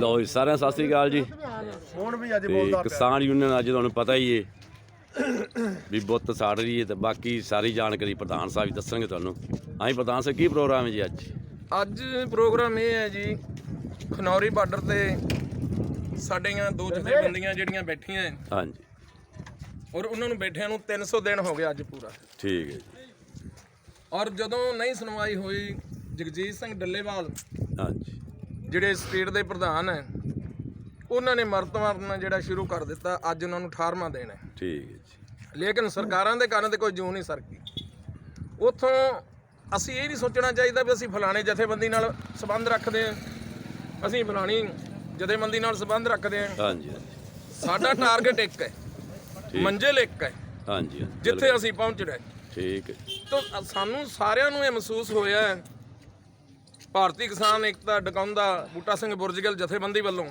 ਲਓ ਜੀ ਸਾਰਿਆਂ ਸਤਿ ਸ੍ਰੀ ਅਕਾਲ ਜੀ। ਹੁਣ ਵੀ ਅੱਜ ਤੇ ਬੋਲਦਾ ਕਿਸਾਨ ਯੂਨੀਅਨ ਅੱਜ ਤੁਹਾਨੂੰ ਪਤਾ ਹੀ ਏ ਵੀ ਬੁੱਤ ਸਾੜ ਰਹੀ ਹੈ ਤੇ ਬਾਕੀ ਸਾਰੀ ਜਾਣਕਾਰੀ ਪ੍ਰਧਾਨ ਸਾਹਿਬ ਜੀ ਦੱਸਣਗੇ ਤੁਹਾਨੂੰ। ਹਾਂਜੀ ਪ੍ਰਧਾਨ ਸਾਹਿਬ ਕੀ ਪ੍ਰੋਗਰਾਮ ਹੈ ਜੀ ਅੱਜ? ਅੱਜ ਪ੍ਰੋਗਰਾਮ ਇਹ ਹੈ ਜੀ ਖਨੌਰੀ ਬਾਰਡਰ ਤੇ ਸਾਡੀਆਂ ਦੋ ਜਥੇਬੰਦੀਆਂ ਜਿਹੜੀਆਂ ਬੈਠੀਆਂ ਹੈ ਹਾਂਜੀ ਔਰ ਉਹਨਾਂ ਨੂੰ ਬੈਠਿਆਂ ਨੂੰ 300 ਦਿਨ ਹੋ ਗਏ ਅੱਜ ਪੂਰਾ। ਠੀਕ ਹੈ ਜੀ। ਔਰ ਜਦੋਂ ਨਹੀਂ ਸੁਣਵਾਈ ਹੋਈ ਜਗਜੀਤ ਸਿੰਘ ਡੱਲੇਵਾਲ ਹਾਂਜੀ। ਜਿਹੜੇ ਸਟੇਟ ਦੇ ਪ੍ਰਧਾਨ ਹੈ ਉਹਨਾਂ ਨੇ ਮਰਦ ਮਾਰਨਾ ਜਿਹੜਾ ਸ਼ੁਰੂ ਕਰ ਦਿੱਤਾ ਅੱਜ ਉਹਨਾਂ ਨੂੰ 18ਵਾਂ ਦਿਨ ਹੈ। ਠੀਕ ਹੈ ਜੀ। ਲੇਕਿਨ ਸਰਕਾਰਾਂ ਦੇ ਕੰਨ ਤੇ ਕੋਈ ਜੂ ਨਹੀਂ ਸਰਕੀ। ਉਥੋਂ ਅਸੀਂ ਇਹ ਨਹੀਂ ਸੋਚਣਾ ਚਾਹੀਦਾ ਵੀ ਅਸੀਂ ਫਲਾਣੇ ਜਥੇਬੰਦੀ ਨਾਲ ਸੰਬੰਧ ਰੱਖਦੇ ਹਾਂ। ਅਸੀਂ ਫਲਾਣੀ ਜਥੇਬੰਦੀ ਨਾਲ ਸੰਬੰਧ ਰੱਖਦੇ ਹਾਂ। ਹਾਂਜੀ ਹਾਂਜੀ। ਸਾਡਾ ਟਾਰਗੇਟ ਇੱਕ ਹੈ। ਮੰਜ਼ਿਲ ਇੱਕ ਹੈ। ਹਾਂਜੀ ਜਿੱਥੇ ਅਸੀਂ ਪਹੁੰਚਣਾ ਹੈ। ਠੀਕ ਹੈ ਤਾਂ ਸਾਨੂੰ ਸਾਰਿਆਂ ਨੂੰ ਇਹ ਮਹਿਸੂਸ ਹੋਇਆ ਹੈ ਭਾਰਤੀ ਕਿਸਾਨ ਏਕਤਾ ਡਕਾਉਂਦਾ ਬੂਟਾ ਸਿੰਘ ਬੁਰਜਗਲ ਜਥੇਬੰਦੀ ਵੱਲੋਂ।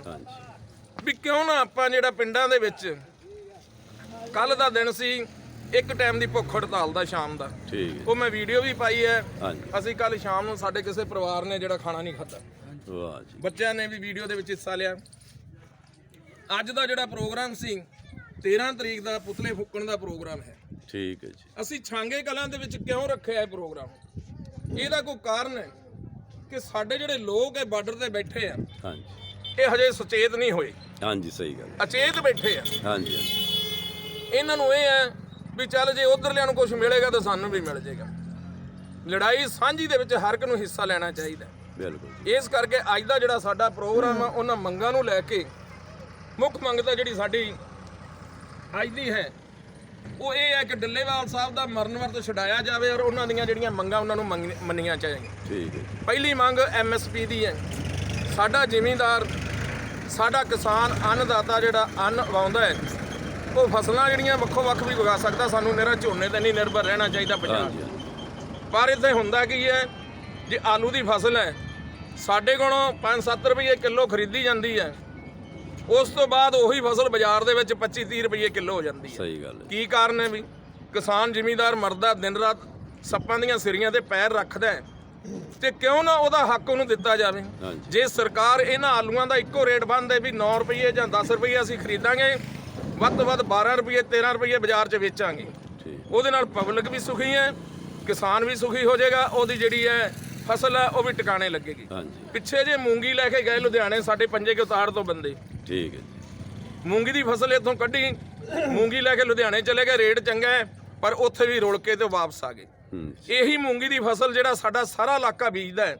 ਵੀ ਕਿਉਂ ਨਾ ਆਪਾਂ ਜਿਹੜਾ ਪਿੰਡਾਂ ਦੇ ਵਿੱਚ ਕੱਲ ਦਾ ਦਿਨ ਸੀ ਇੱਕ ਟਾਈਮ ਦੀ ਭੁੱਖ ਹੜਤਾਲ ਦਾ ਸ਼ਾਮ ਦਾ। ਠੀਕ ਉਹ ਮੈਂ ਵੀਡੀਓ ਵੀ ਪਾਈ ਹੈ। ਅਸੀਂ ਕੱਲ ਸ਼ਾਮ ਨੂੰ ਸਾਡੇ ਕਿਸੇ ਪਰਿਵਾਰ ਨੇ ਜਿਹੜਾ ਖਾਣਾ ਨਹੀਂ ਖਾਧਾ। ਵਾਹ ਜੀ। ਬੱਚਿਆਂ ਨੇ ਵੀ ਵੀਡੀਓ ਦੇ ਵਿੱਚ ਹਿੱਸਾ ਲਿਆ। ਅੱਜ ਦਾ ਜਿਹੜਾ ਪ੍ਰੋਗਰਾਮ ਸੀ 13 ਤਰੀਕ ਦਾ ਪੁਤਲੇ ਫੁੱਕਣ ਦਾ ਪ੍ਰੋਗਰਾਮ ਹੈ। ਠੀਕ ਹੈ ਜੀ। ਅਸੀਂ ਛਾਂਗੇ ਕਲਾਂ ਦੇ ਵਿੱਚ ਕਿਉਂ ਰੱਖਿਆ ਇਹ ਪ੍ਰੋਗਰਾਮ? ਇਹਦਾ ਕੋਈ ਕਾਰਨ ਹੈ? ਕਿ ਸਾਡੇ ਜਿਹੜੇ ਲੋਕ ਹੈ ਬਾਰਡਰ ਤੇ ਬੈਠੇ ਆ ਹਾਂਜੀ। ਇਹ ਹਜੇ ਸੁਚੇਤ ਨਹੀਂ ਹੋਏ। ਹਾਂਜੀ ਸਹੀ ਗੱਲ ਹੈ। ਅਚੇਤ ਬੈਠੇ ਆ। ਹਾਂਜੀ ਹਾਂਜੀ। ਇਹਨਾਂ ਨੂੰ ਇਹ ਹੈ ਵੀ ਚੱਲ ਜੇ ਉਧਰਲਿਆਂ ਨੂੰ ਕੁਝ ਮਿਲੇਗਾ ਤਾਂ ਸਾਨੂੰ ਵੀ ਮਿਲ ਜਾਏਗਾ ਲੜਾਈ ਸਾਂਝੀ ਦੇ ਵਿੱਚ ਹਰ ਇੱਕ ਨੂੰ ਹਿੱਸਾ ਲੈਣਾ ਚਾਹੀਦਾ ਬਿਲਕੁਲ ਜੀ। ਇਸ ਕਰਕੇ ਅੱਜ ਦਾ ਜਿਹੜਾ ਸਾਡਾ ਪ੍ਰੋਗਰਾਮ ਆ ਉਹਨਾਂ ਮੰਗਾਂ ਨੂੰ ਲੈ ਕੇ ਮੁੱਖ ਮੰਗ ਤਾਂ ਜਿਹੜੀ ਸਾਡੀ ਅੱਜ ਦੀ ਹੈ ਉਹ ਇਹ ਹੈ ਕਿ ਡੱਲੇਵਾਲ ਸਾਹਿਬ ਦਾ ਮਰਨ ਵਰਤ ਛਡਾਇਆ ਜਾਵੇ ਔਰ ਉਹਨਾਂ ਦੀਆਂ ਜਿਹੜੀਆਂ ਮੰਗਾਂ ਉਹਨਾਂ ਨੂੰ ਮੰਗ- ਮੰਨੀਆਂ ਚਾਹੀਦੀਆਂ ਠੀਕ ਹੈ ਪਹਿਲੀ ਮੰਗ ਐਮਐਸਪੀ ਦੀ ਹੈ। ਸਾਡਾ ਜ਼ਿਮੀਂਦਾਰ ਸਾਡਾ ਕਿਸਾਨ ਅੰਨਦਾਤਾ ਜਿਹੜਾ ਅੰਨ ਉਗਾਉਂਦਾ ਹੈ ਉਹ ਫਸਲਾਂ ਜਿਹੜੀਆਂ ਵੱਖੋ ਵੱਖ ਵੀ ਉਗਾ ਸਕਦਾ ਸਾਨੂੰ ਨਿਹਰਾ ਝੋਨੇ ਤੇ ਨਹੀਂ ਨਿਰਭਰ ਰਹਿਣਾ ਚਾਹੀਦਾ ਪੰਜਾਬ ਹਾਂਜੀ ਪਰ ਇੱਥੇ ਹੁੰਦਾ ਕੀ ਹੈ ਜੇ ਆਲੂ ਦੀ ਫਸਲ ਹੈ ਸਾਡੇ ਕੋਲੋਂ 5-7 ਰੁਪਏ ਕਿਲੋ ਖਰੀਦੀ ਜਾਂਦੀ ਹੈ ਉਸ ਤੋਂ ਬਾਅਦ ਉਹੀ ਫਸਲ ਬਾਜ਼ਾਰ ਦੇ ਵਿੱਚ 25-30 ਰੁਪਏ ਕਿਲੋ ਹੋ ਜਾਂਦੀ ਹੈ। ਸਹੀ ਗੱਲ ਹੈ। ਕੀ ਕਾਰਨ ਹੈ ਵੀ ਕਿਸਾਨ ਜ਼ਿਮੀਂਦਾਰ ਮਰਦਾ ਦਿਨ ਰਾਤ ਸੱਪਾਂ ਦੀਆਂ ਸਿਰੀਆਂ ਤੇ ਪੈਰ ਰੱਖਦਾ ਹੈ ਤੇ ਕਿਉਂ ਨਾ ਉਹਦਾ ਹੱਕ ਉਹਨੂੰ ਦਿੱਤਾ ਜਾਵੇ। ਜੇ ਸਰਕਾਰ ਇਹਨਾਂ ਆਲੂਆਂ ਦਾ ਇੱਕੋ ਰੇਟ ਬੰਨ੍ਹਦੇ ਵੀ 9 ਰੁਪਏ ਜਾਂ 10 ਰੁਪਏ ਅਸੀਂ ਖਰੀਦਾਂਗੇ ਵੱਧ ਤੋਂ ਵੱਧ 12 ਰੁਪਏ 13 ਰੁਪਏ ਬਾਜ਼ਾਰ 'ਚ ਵੇਚਾਂਗੇ। ਠੀਕ। ਉਹਦੇ ਨਾਲ ਪਬਲਿਕ ਵੀ ਸੁਖੀ ਹੈ ਕਿਸਾਨ ਵੀ ਸੁਖੀ ਹੋ ਜਾਏਗਾ ਉਹਦੀ ਜਿਹੜੀ ਹੈ ਫਸਲ ਹੈ ਉਹ ਵੀ ਟਿਕਾਣੇ ਲੱਗੇਗੀ। ਹਾਂਜੀ। ਪਿੱਛੇ ਜੇ ਮੂੰਗੀ ਲੈ ਕੇ ਗਏ ਲੁਧਿਆਣੇ ਸਾਡੇ ਪੰਜੇ ਕੇ ਉਤਾੜ ਤੋਂ ਬੰਦੇ। ਠੀਕ ਹੈ ਜੀ। ਮੂੰਗੀ ਦੀ ਫਸਲ ਇੱਥੋਂ ਕੱਢੀ ਮੂੰਗੀ ਲੈ ਕੇ ਲੁਧਿਆਣੇ ਚਲੇ ਗਏ ਰੇਟ ਚੰਗਾ ਹੈ ਪਰ ਉੱਥੇ ਵੀ ਰੁਲ ਕੇ ਤੇ ਵਾਪਸ ਆ ਗਏ। ਹੂੰ। ਇਹੀ ਮੂੰਗੀ ਦੀ ਫਸਲ ਜਿਹੜਾ ਸਾਡਾ ਸਾਰਾ ਇਲਾਕਾ ਬੀਜਦਾ ਹੈ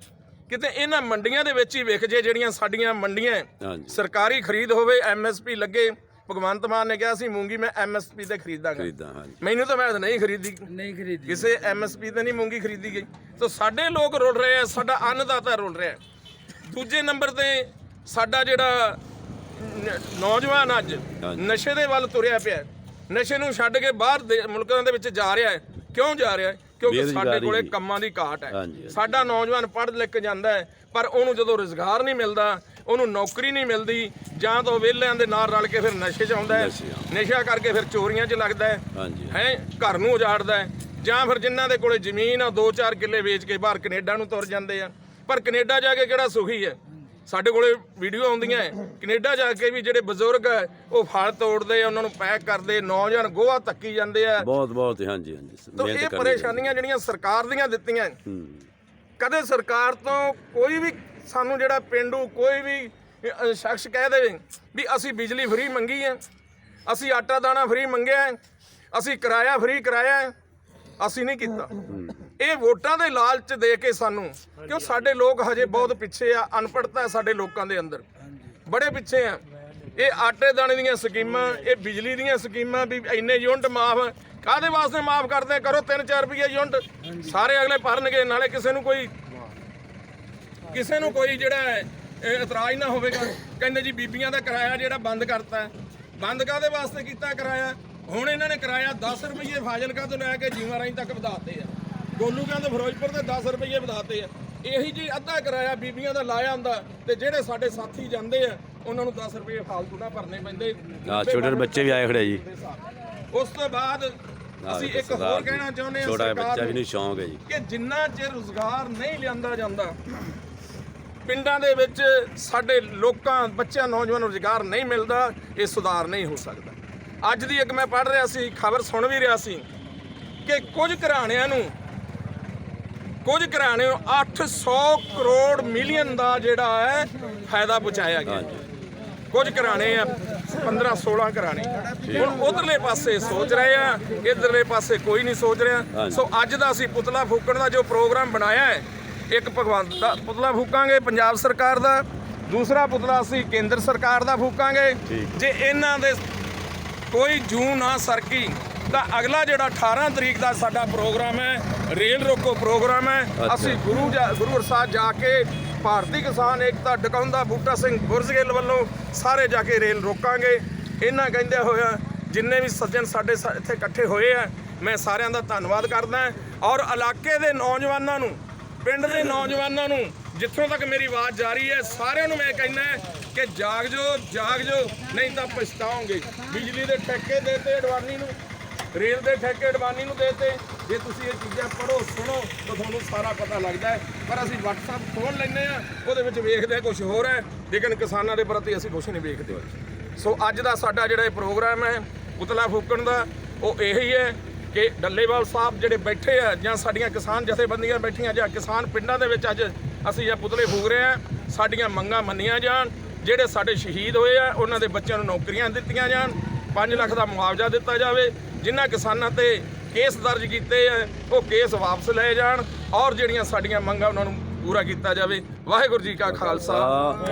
ਕਿਤੇ ਇਹਨਾਂ ਮੰਡੀਆਂ ਦੇ ਵਿੱਚ ਹੀ ਵਿਕ ਜੇ ਜਿਹੜੀਆਂ ਸਾਡੀਆਂ ਮੰਡੀਆਂ ਹੈ। ਹਾਂਜੀ। ਸਰਕਾਰੀ ਖਰੀਦ ਹੋਵੇ ਐਮਐਸਪੀ ਲੱਗੇ ਭਗਵੰਤ ਮਾਨ ਨੇ ਕਿਹਾ ਸੀ ਮੂੰਗੀ ਮੈਂ ਐਮਐਸਪੀ ਤੇ ਖਰੀਦਾਂਗਾ। ਖਰੀਦਾਂ ਹਾਂਜੀ। ਮੈਨੂੰ ਤਾਂ ਮੈਂ ਤਾਂ ਨਹੀਂ ਖਰੀਦੀ। ਨਹੀਂ ਖਰੀਦੀ। ਕਿਸੇ ਐਮਐਸਪੀ ਤੇ ਨਹੀਂ ਮੂੰਗੀ ਖਰੀਦੀ ਗਈ। ਤਾਂ ਸਾਡੇ ਲੋਕ ਰੁਲ ਰਹੇ ਆ ਸਾਡਾ ਅੰਨਦਾਤਾ ਰੁਲ ਰਿਹਾ ਦੂਜੇ ਨੰਬਰ ਤੇ ਸਾਡਾ ਜਿਹੜਾ ਨ- ਨੌਜਵਾਨ ਅੱਜ ਹਾਂਜੀ। ਨਸ਼ੇ ਦੇ ਵੱਲ ਤੁਰਿਆ ਪਿਆ ਹੈ। ਨਸ਼ੇ ਨੂੰ ਛੱਡ ਕੇ ਬਾਹਰ ਦੇ ਮੁਲਕਾਂ ਦੇ ਵਿੱਚ ਜਾ ਰਿਹਾ ਹੈ। ਕਿਉਂ ਜਾ ਰਿਹਾ ਹੈ? ਕਿਉਂਕਿ ਸਾਡੇ ਕੋਲੇ। ਕੰਮਾਂ ਦੀ ਘਾਟ ਹੈ। ਹਾਂਜੀ। ਸਾਡਾ ਨੌਜਵਾਨ ਪੜ੍ਹ ਲਿਖ ਕੇ ਜਾਂਦਾ ਹੈ ਪਰ ਉਹਨੂੰ ਜਦੋਂ ਰੋਜ਼ਗਾਰ ਨਹੀਂ ਮਿਲਦਾ ਉਹਨੂੰ ਨੌਕਰੀ ਨਹੀਂ ਮਿਲਦੀ ਜਾਂ ਤਾਂ ਉਹ ਵਿਹਲਿਆਂ ਦੇ ਨਾਲ ਰਲ ਕੇ ਫਿਰ ਨਸ਼ੇ 'ਚ ਆਉਂਦਾ ਹੈ। ਨਸ਼ੇ, ਕਰਕੇ ਫਿਰ ਚੋਰੀਆਂ 'ਚ ਲੱਗਦਾ ਹੈ। ਹਾਂਜੀ ਹੈ। ਘਰ ਨੂੰ ਉਜਾੜਦਾ ਹੈ। ਜਾਂ ਫਿਰ ਜਿਨ੍ਹਾਂ ਦੇ ਕੋਲੇ ਜ਼ਮੀਨ ਆ 2-4 ਕਿੱਲੇ ਵੇਚ ਕੇ ਬਾਹਰ ਕੈਨੇਡਾ ਨੂੰ ਤੁਰ ਜਾਂਦੇ ਆ। ਪਰ ਕੈਨੇਡਾ ਜਾ ਕੇ ਕਿਹੜਾ ਸੁਖੀ ਹੈ? ਸਾਡੇ ਕੋਲੇ ਵੀਡੀਓ ਆਉਂਦੀਆਂ ਕੈਨੇਡਾ ਜਾ ਕੇ ਵੀ ਜਿਹੜੇ ਬਜ਼ੁਰਗ ਹੈ ਉਹ ਫਲ ਤੋੜਦੇ ਆ ਉਹਨਾਂ ਨੂੰ ਪੈਕ ਕਰਦੇ ਨੌਜਵਾਨ ਗੋਹਾ ਤੱਕੀ ਜਾਂਦੇ ਆ ਬਹੁਤ ਬਹੁਤ ਹਾਂਜੀ ਹਾਂਜੀ ਤਾਂ ਇਹ ਪਰੇਸ਼ਾਨੀਆਂ ਜਿਹੜੀਆਂ ਸਰਕਾਰ ਦੀਆਂ ਦਿੱਤੀਆਂ ਕਦੇ ਸਰਕਾਰ ਤੋਂ ਕੋਈ ਵੀ ਸਾਨੂੰ ਜਿਹੜਾ ਪਿੰਡੂ ਕੋਈ ਵੀ ਸ਼ਖਸ ਕਹਿ ਦੇਵੇ ਵੀ ਅਸੀਂ ਬਿਜਲੀ ਫ੍ਰੀ ਮੰਗੀ ਹੈ ਅਸੀਂ ਆਟਾ ਦਾਣਾ ਫ੍ਰੀ ਮੰਗਿਆ ਹੈ, ਅਸੀਂ ਕਿਰਾਇਆ ਫ੍ਰੀ ਕਰਾਇਆ ਹੈ, ਅਸੀਂ ਨਹੀਂ ਕੀਤਾ। ਇਹ ਵੋਟਾਂ ਦੇ ਲਾਲਚ ਦੇ ਕੇ ਸਾਨੂੰ ਕਿਉਂ ਸਾਡੇ ਲੋਕ ਹਜੇ ਬਹੁਤ ਪਿੱਛੇ ਆ ਅਨਪੜ੍ਹਤਾ ਹੈ ਸਾਡੇ ਲੋਕਾਂ ਦੇ ਅੰਦਰ। ਬੜੇ ਪਿੱਛੇ ਆ। ਇਹ ਆਟੇ ਦਾਣੇ ਦੀਆਂ ਸਕੀਮਾਂ ਇਹ ਬਿਜਲੀ ਦੀਆਂ ਸਕੀਮਾਂ ਵੀ ਇੰਨੇ ਯੂਨਿਟ ਮਾਫ ਕਾਦੇ ਵਾਸਤੇ ਮਾਫ ਕਰਦੇ? ਕਰੋ 3-4 ਰੁਪਏ ਯੂਨਿਟ। ਸਾਰੇ ਅਗਲੇ ਭਰਨਗੇ ਨਾਲੇ ਕਿਸੇ ਨੂੰ ਕੋਈ ਕਿਸੇ ਨੂੰ ਕੋਈ ਜਿਹੜਾ ਇਤਰਾਜ਼ ਨਾ ਹੋਵੇਗਾ। ਕਹਿੰਦੇ ਜੀ ਬੀਬੀਆਂ ਦਾ ਕਿਰਾਇਆ ਜਿਹੜਾ ਬੰਦ ਕਰਤਾ। ਬੰਦ ਕਾਦੇ ਵਾਸਤੇ ਕੀਤਾ ਕਿਰਾਇਆ? ਹੁਣ ਇਹਨਾਂ ਨੇ ਕਿਰਾਇਆ 10 ਰੁਪਏ ਫਾਜ਼ਿਲਕਾ ਤੋਂ ਲੈ ਕੇ ਜੀਵਾਂ ਰਾਹੀਂ ਤੱਕ ਵਧਾਤੇ ਆ। ਗੋਲੂਕਾਂ ਤੋਂ ਫਿਰੋਜ਼ਪੁਰ ਦੇ 10 ਰੁਪਏ ਵਧਾਤੇ ਆ। ਇਹੀ ਜੀ ਅੱਧਾ ਕਿਰਾਇਆ ਬੀਬੀਆਂ ਦਾ ਲਾਇਆ ਹੁੰਦਾ ਤੇ ਜਿਹੜੇ ਸਾਡੇ ਸਾਥੀ ਜਾਂਦੇ ਆ ਉਹਨਾਂ ਨੂੰ 10 ਰੁਪਏ ਫਾਲਤੂ ਨਾ ਭਰਨੇ ਪੈਂਦੇ। ਆ ਛੋਟੇ ਬੱਚੇ ਵੀ ਆਏ ਖੜੇ ਜੀ। ਉਸ ਤੋਂ ਬਾਅਦ ਅਸੀਂ ਇੱਕ ਹੋਰ। ਕਹਿਣਾ ਚਾਹੁੰਦੇ ਹਾਂ ਛੋਟਾ ਬੱਚਾ ਵੀ ਨਹੀਂ ਸ਼ੌਂਕ ਹੈ ਜੀ। ਕਿ ਜਿੰਨਾ ਚਿਰ ਰੁਜ਼ਗਾਰ ਨਹੀਂ ਲਿਆਂਦਾ ਜਾਂਦਾ ਪਿੰਡਾਂ ਦੇ ਵਿੱਚ ਸਾਡੇ ਲੋਕਾਂ ਬੱਚਿਆਂ ਨੌਜਵਾਨਾਂ ਨੂੰ ਰੁਜ਼ਗਾਰ ਨਹੀਂ ਮਿਲਦਾ ਇਹ ਸੁਧਾਰ ਨਹੀਂ ਹੋ ਸਕਦਾ। ਅੱਜ ਦੀ ਇੱਕ ਮੈਂ ਪੜ੍ਹ ਰਿਹਾ ਸੀ ਖਬਰ ਸੁਣ ਵੀ ਰਿਹਾ ਸੀ ਕਿ ਕੁਝ ਘਰਾਣਿਆਂ ਨੂੰ ਕੁਝ ਘਰਾਣਿਆਂ ਨੂੰ 800 ਕਰੋੜ ਮਿਲੀਅਨ ਦਾ ਜਿਹੜਾ ਹੈ ਫਾਇਦਾ ਪਹੁੰਚਾਇਆ ਗਿਆ। ਕੁਝ ਘਰਾਣੇ ਆ 15 16 ਘਰਾਣੇ। ਹੁਣ ਉਧਰਲੇ ਪਾਸੇ ਸੋਚ ਰਹੇ ਆ ਇਧਰਲੇ ਪਾਸੇ ਕੋਈ ਨਹੀਂ ਸੋਚ ਰਿਹਾ। ਸੋ ਅੱਜ ਦਾ ਅਸੀਂ ਪੁਤਲਾ ਫੂਕਣ ਦਾ ਜੋ ਪ੍ਰੋਗਰਾਮ ਬਣਾਇਆ ਹੈ ਇੱਕ ਭਗਵੰਤ ਦਾ ਪੁਤਲਾ ਫੂਕਾਂਗੇ ਪੰਜਾਬ ਸਰਕਾਰ ਦਾ ਦੂਸਰਾ ਪੁਤਲਾ ਅਸੀਂ ਕੇਂਦਰ ਸਰਕਾਰ ਦਾ ਫੂਕਾਂਗੇ। ਜੇ ਇਹਨਾਂ ਦੇ ਕੋਈ ਜੂ ਨਾ ਸਰਕੀ ਤਾਂ ਅਗਲਾ ਜਿਹੜਾ 18 ਤਰੀਕ ਦਾ ਸਾਡਾ ਪ੍ਰੋਗਰਾਮ ਹੈ ਰੇਲ ਰੋਕੋ ਪ੍ਰੋਗਰਾਮ ਹੈ। ਅਸੀਂ ਗੁਰੂ ਜਾ ਗੁਰੂ ਸਾਹਿਬ ਜਾ ਕੇ ਭਾਰਤੀ ਕਿਸਾਨ ਏਕਤਾ ਡਕਾਉਂਦਾ ਬੂਟਾ ਸਿੰਘ ਗੁਰਜਗਿੱਲ ਵੱਲੋਂ ਸਾਰੇ ਜਾ ਕੇ ਰੇਲ ਰੋਕਾਂਗੇ ਇਹਨਾਂ ਕਹਿੰਦੇ ਹੋਇਆ ਜਿੰਨੇ ਵੀ ਸੱਜਣ ਸਾਡੇ ਇੱਥੇ ਇਕੱਠੇ ਹੋਏ ਆ ਮੈਂ ਸਾਰਿਆਂ ਦਾ ਧੰਨਵਾਦ ਕਰਦਾ ਔਰ ਇਲਾਕੇ ਦੇ ਨੌਜਵਾਨਾਂ ਨੂੰ ਪਿੰਡ ਦੇ ਨੌਜਵਾਨਾਂ ਨੂੰ ਜਿੱਥੋਂ ਤੱਕ ਮੇਰੀ ਆਵਾਜ਼ ਜਾ ਰਹੀ ਹੈ, ਸਾਰਿਆਂ ਨੂੰ ਮੈਂ ਕਹਿੰਦਾ ਕਿ ਜਾਗ ਜੋ ਜਾਗ ਜੋ ਨਹੀਂ ਤਾਂ ਪਛਤਾਓਗੇ। ਬਿਜਲੀ ਦੇ ਠੇਕੇ ਦੇ 'ਤੇ ਅਡਵਾਨੀ ਨੂੰ, ਰੇਲ ਦੇ ਠੇਕੇ ਅਡਵਾਨੀ ਨੂੰ ਦੇਤੇ ਜੇ ਤੁਸੀਂ ਇਹ ਚੀਜ਼ਾਂ ਪੜੋ ਸੁਣੋ, ਤਾਂ ਤੁਹਾਨੂੰ ਸਾਰਾ ਪਤਾ ਲੱਗਦਾ ਹੈ। ਪਰ ਅਸੀਂ WhatsApp ਖੋਲ ਲੈਂਦੇ ਆ ਉਹਦੇ ਵਿੱਚ ਵੇਖਦੇ ਕੁਝ ਹੋਰ ਹੈ। ਲੇਕਿਨ ਕਿਸਾਨਾਂ ਦੇ ਪ੍ਰਤੀ ਅਸੀਂ ਕੁਝ ਨਹੀਂ ਵੇਖਦੇ। ਸੋ ਅੱਜ ਦਾ ਸਾਡਾ ਜਿਹੜਾ ਇਹ ਪ੍ਰੋਗਰਾਮ ਹੈ, ਪੁਤਲਾ ਫੂਕਣ ਦਾ, ਉਹ ਇਹੀ ਹੈ ਕਿ ਡੱਲੇਵਾਲ ਸਾਹਿਬ ਜਿਹੜੇ ਬੈਠੇ ਆ ਜਾਂ ਸਾਡੀਆਂ ਕਿਸਾਨ ਜਥੇਬੰਦੀਆਂ ਬੈਠੀਆਂ ਜਾਂ ਕਿਸਾਨ ਪਿੰਡਾਂ ਦੇ ਵਿੱਚ ਅੱਜ ਅਸੀਂ ਇਹ ਪੁਤਲੇ ਫੂਕ ਰਹੇ ਆ ਸਾਡੀਆਂ ਮੰਗਾਂ ਮੰਨੀਆਂ ਜਾਣ। ਜਿਹੜੇ ਸਾਡੇ ਸ਼ਹੀਦ ਹੋਏ ਆ ਉਹਨਾਂ ਦੇ ਬੱਚਿਆਂ ਨੂੰ ਨੌਕਰੀਆਂ ਦਿੱਤੀਆਂ ਜਾਣ। 5 ਲੱਖ ਦਾ ਮੁਆਵਜ਼ਾ ਦਿੱਤਾ ਜਾਵੇ। ਜਿਨ੍ਹਾਂ ਕਿਸਾਨਾਂ ਤੇ ਕੇਸ ਦਰਜ ਕੀਤੇ ਆ ਉਹ ਕੇਸ ਵਾਪਸ ਲਏ ਜਾਣ ਔਰ ਜਿਹੜੀਆਂ ਸਾਡੀਆਂ ਮੰਗਾਂ ਉਹਨਾਂ ਨੂੰ ਪੂਰਾ ਕੀਤਾ ਜਾਵੇ। ਵਾਹਿਗੁਰੂ ਜੀ ਕਾ ਖਾਲਸਾ।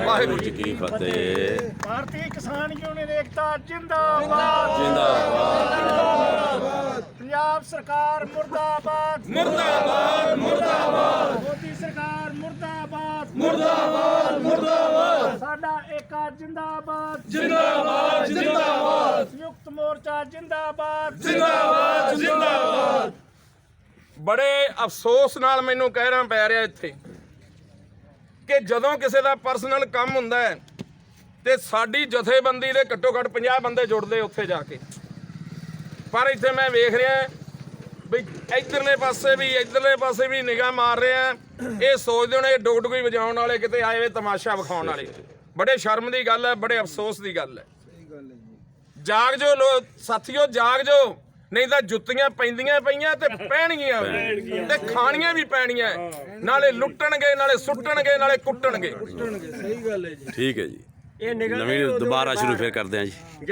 ਵਾਹਿਗੁਰੂ ਜੀ ਕੀ ਫਤਿਹ। ਭਾਰਤੀ ਕਿਸਾਨ ਯੂਨੀਅਨ ਏਕਤਾ ਜਿੰਦਾਬਾਦ। ਜਿੰਦਾਬਾਦ। ਪੰਜਾਬ ਸਰਕਾਰ ਮੁਰਦਾਬਾਦ। ਮੁਰਦਾਬਾਦ ਮੁਰਦਾਬਾਦ ਮੋਦੀ ਸਰਕਾਰ ਮੁਰਦਾਬਾਦ ਮੁਰਦਾਬਾਦ ਮੁਰਦਾਬਾਦ ਸਾਡਾ ਏਕਾ ਜਿੰਦਾਬਾਦ ਜਿੰਦਾਬਾਦ। ਜਿੰਦਾਬਾਦ ਸੰਯੁਕਤ ਮੋਰਚਾ ਜਿੰਦਾਬਾਦ। ਜਿੰਦਾਬਾਦ ਜਿੰਦਾਬਾਦ। ਬੜੇ ਅਫਸੋਸ ਨਾਲ ਮੈਨੂੰ ਕਹਿਣਾ ਪੈ ਰਿਹਾ ਇੱਥੇ ਕਿ ਜਦੋਂ ਕਿਸੇ ਦਾ ਪਰਸਨਲ ਕੰਮ ਹੁੰਦਾ ਹੈ ਤੇ ਸਾਡੀ ਜਥੇਬੰਦੀ ਦੇ ਘੱਟੋ ਘੱਟ 50 ਬੰਦੇ ਜੁੜਦੇ ਉੱਥੇ ਜਾ ਕੇ। ਪਰ ਇੱਥੇ ਮੈਂ ਵੇਖ ਰਿਹਾ ਵੀ ਇਧਰਲੇ ਪਾਸੇ ਵੀ ਇਧਰਲੇ ਪਾਸੇ ਵੀ ਨਿਗਾਹ ਮਾਰ ਰਿਹਾ ਇਹ ਸੋਚਦੇ ਹੋਣੇ ਡੁਗਡੁਗੀ ਵਜਾਉਣ ਵਾਲੇ ਕਿਤੇ ਆਏ ਵੇ ਤਮਾਸ਼ਾ ਵਿਖਾਉਣ ਵਾਲੇ। ਬੜੇ ਸ਼ਰਮ ਦੀ ਗੱਲ ਹੈ ਬੜੇ ਅਫਸੋਸ ਦੀ ਗੱਲ ਹੈ। ਜਾਗ ਜੋ। ਲੋ ਸਾਥੀਓ ਜਾਗ ਜੋ ਨਹੀਂ ਤਾਂ ਜੁੱਤੀਆਂ ਪੈਂਦੀਆਂ ਪਈਆਂ ਤੇ ਪੈਣਗੀਆਂ ਵੀ। ਤੇ ਖਾਣੀਆਂ ਵੀ ਪੈਣੀਆਂ। ਨਾਲੇ ਲੁੱਟਣਗੇ ਨਾਲੇ ਸੁੱਟਣਗੇ ਨਾਲੇ ਕੁੱਟਣਗੇ। ਠੀਕ ਹੈ ਜੀ। ਨਵੀਂ ਦੁਬਾਰਾ ਸ਼ੁਰੂ ਫਿਰ ਕਰਦੇ ਹਾਂ ਜੀ।